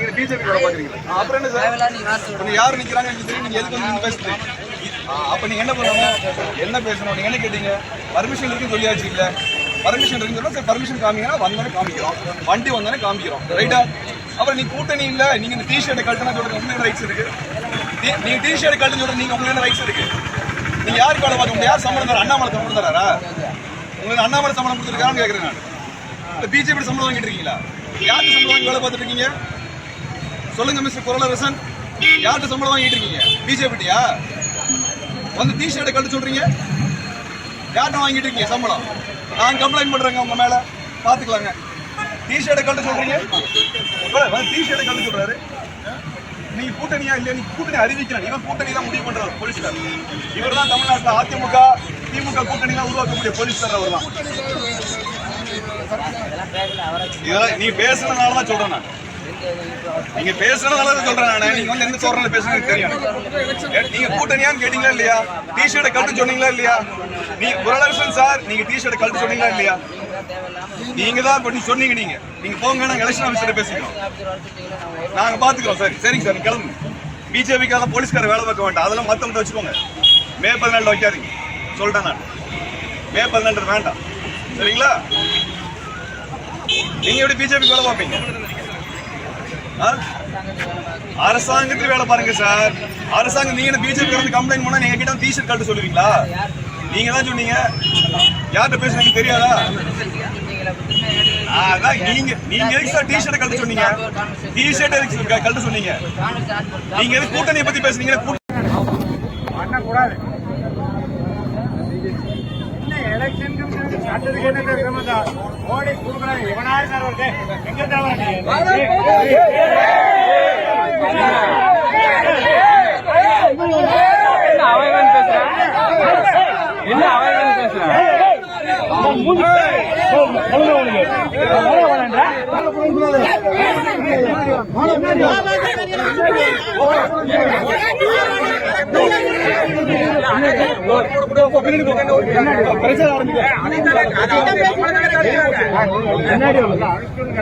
நீங்க பிஜேபி வேலை பாக்குறீங்களா அப்புறம் என்ன சார்? நீங்க யாரு நிக்கிறாங்க எனக்கு தெரியும் நீங்க எதுக்கு வந்து பேசுறீங்க அப்ப நீங்க என்ன பண்ணணும்? என்ன பேசணும்? நீங்க என்ன கேட்டீங்க? பர்மிஷன் இருக்குன்னு சொல்லியாச்சு இல்ல. பர்மிஷன் இருக்குன்னு சரி பர்மிஷன் காமிங்கன்னா வந்தோடனே காமிக்கிறோம். வண்டி வந்தோடனே காமிக்கிறோம். ரைட்டா அப்புறம் நீ கூட்டணி இல்ல நீங்க இந்த டிஷர்ட் கழட்டினா சொல்றது உங்களுக்கு ரைட்ஸ் இருக்கு. நீ- நீ டிஷர்ட் கழட்டு சொல்றது நீங்க உங்களுக்கு ரைட்ஸ் இருக்கு. நீங்க யாருக்கு வேலை பார்க்க முடியாது யார் சம்பளம் தர அண்ணாமலை சம்பளம் தராரா? உங்களுக்கு அண்ணாமலை சம்பளம் கொடுத்துருக்கான்னு கேட்கறேன் நான். இந்த பிஜேபி சம்பளம் வாங்கிட்டு இருக்கீங்களா? யாருக்கு சம்பளம் வாங்கி வேலை பார்த்துட்டு இருக்கீங்க? சொல்லுங்க மிஸ்டர் குரலரசன். யார்கிட்ட சம்பளம் வாங்கிட்டு இருக்கீங்க? பிஜேபிட்டியா வந்து டி ஷர்ட்டை கட்டு சொல்றீங்க? யார்கிட்ட வாங்கிட்டு இருக்கீங்க சம்பளம்? நான் கம்ப்ளைண்ட் பண்றேங்க உங்க மேல. பாத்துக்கலாங்க. டி ஷர்ட்டை கட்டு சொல்றீங்க? டி ஷர்ட்டை கட்டு சொல்றாரு. நீங்க கூட்டணியா இல்லையா? நீ கூட்டணி அறிவிக்கிறேன் இவன் கூட்டணி தான் முடிவு பண்றாரு போலீஸ்கார் இவர் தான் தமிழ்நாட்டில் அதிமுக திமுக கூட்டணி தான் உருவாக்கக்கூடிய போலீஸ்கார் அவர் தான். நீ பேசுறதுனால தான் சொல்றேன் நான். நீங்க பேசுனதுனால சொல்றேன் நான். நீங்க வந்து எந்த சோறல பேசுறது தெரியும். நீங்க கூட்டணியான்னு கேட்டீங்களா இல்லையா? டி ஷர்ட் கழட்டு சொன்னீங்களா இல்லையா? நீ குரலரசன் சார் நீங்க டிஷர்ட்டை கழட்டு சொன்னீங்களா இல்லையா? நீங்க தான் பண்ணி சொன்னீங்க நீங்க. நீங்க போங்க நாங்க எலெக்ஷன் ஆஃபீஸர் பேசிக்கிறோம். நாங்க பாத்துக்கிறோம். சரி சரிங்க சார் கிளம்பு. பிஜேபிக்காக போலீஸ்கார வேலை பார்க்க வேண்டாம். அதெல்லாம் மத்தவங்க வச்சுக்கோங்க. மே பதினாலு வைக்காதீங்க. சொல்லிட்டேன் நான். மே பதினாலு வேண்டாம். சரிங்களா? நீங்க எப்படி பிஜேபி வேலை பார்ப்பீங்க? அரசாங்கத்தில் வேலை பாருங்க சார். அரசாங்கம் நீங்க பிஜேபி வந்து கம்ப்ளைண்ட் பண்ணா நீங்க கிட்ட டிஷர்ட் கழட்ட சொல்லுவீங்களா? நீங்க தான் சொன்னீங்க. யார்கிட்ட பேசுறீங்க தெரியாதா? ஆ, அதான் நீங்க நீங்க எதுக்கு சார் டிஷர்ட் கழட்ட சொன்னீங்க? டிஷர்ட் எதுக்கு க- கழட்ட சொன்னீங்க? நீங்க எதுக்கு கூட்டணியை பத்தி பேசுறீங்க பண்ணக்கூடாது என்ன எலெக்ஷனுக்கு என்ன தெரியுமா மோடி கொடுக்குறாங்க இவனா இருக்காரு அவருக்கு எங்க அவன் பேசுறான்? என்ன அவன் பேசுறான்?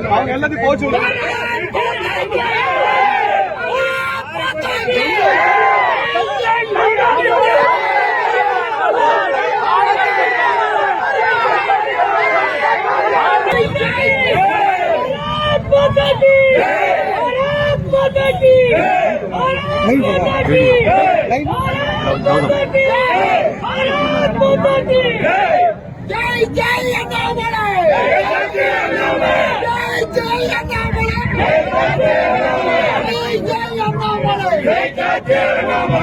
அவங்க எல்லாத்தையும் போச்சு விடுங்க. ஜெய் ஜெய் அண்ணாமலை ஜெய் ஜெய் அண்ணாமலை ஜெய் ஜெய் அண்ணாமலை ஜெய் ஜெய்